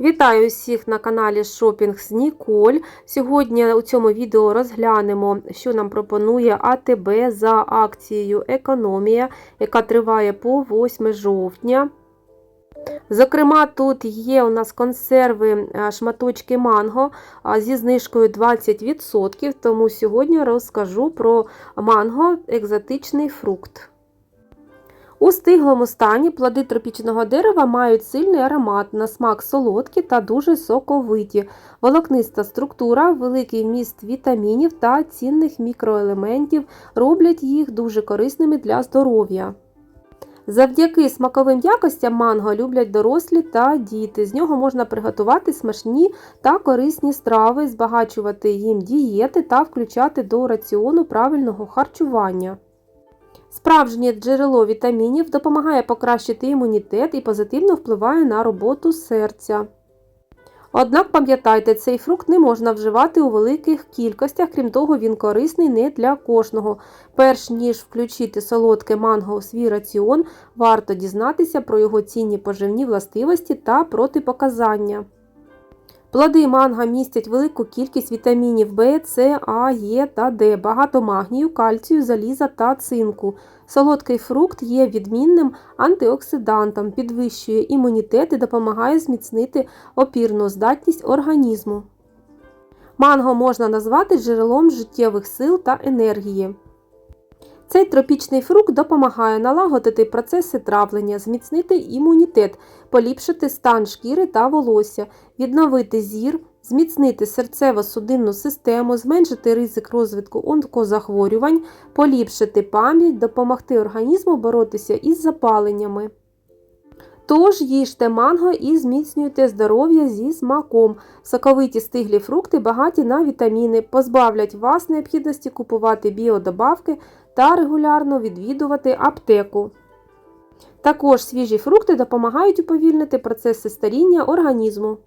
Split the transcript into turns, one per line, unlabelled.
Вітаю всіх на каналі Шопінг з Ніколь. Сьогодні у цьому відео розглянемо, що нам пропонує АТБ за акцією Економія, яка триває по 8 жовтня. Зокрема, тут є у нас консерви шматочки манго зі знижкою 20%, тому сьогодні розкажу про манго екзотичний фрукт. У стиглому стані плоди тропічного дерева мають сильний аромат, на смак солодкі та дуже соковиті, волокниста структура, великий вміст вітамінів та цінних мікроелементів роблять їх дуже корисними для здоров'я. Завдяки смаковим якостям манго люблять дорослі та діти. З нього можна приготувати смачні та корисні страви, збагачувати їм дієти та включати до раціону правильного харчування. Справжнє джерело вітамінів допомагає покращити імунітет і позитивно впливає на роботу серця. Однак пам'ятайте, цей фрукт не можна вживати у великих кількостях, крім того, він корисний не для кожного. Перш ніж включити солодке манго у свій раціон, варто дізнатися про його цінні поживні властивості та протипоказання. Плоди манго містять велику кількість вітамінів В, С, А, Е та Д, багато магнію, кальцію, заліза та цинку. Солодкий фрукт є відмінним антиоксидантом, підвищує імунітет і допомагає зміцнити опірну здатність організму. Манго можна назвати джерелом життєвих сил та енергії. Цей тропічний фрукт допомагає налагодити процеси травлення, зміцнити імунітет, поліпшити стан шкіри та волосся, відновити зір, зміцнити серцево-судинну систему, зменшити ризик розвитку онкозахворювань, поліпшити пам'ять, допомогти організму боротися із запаленнями. Тож їжте манго і зміцнюйте здоров'я зі смаком. Соковиті стиглі фрукти багаті на вітаміни, позбавлять вас необхідності купувати біодобавки та регулярно відвідувати аптеку. Також свіжі фрукти допомагають уповільнити процеси старіння організму.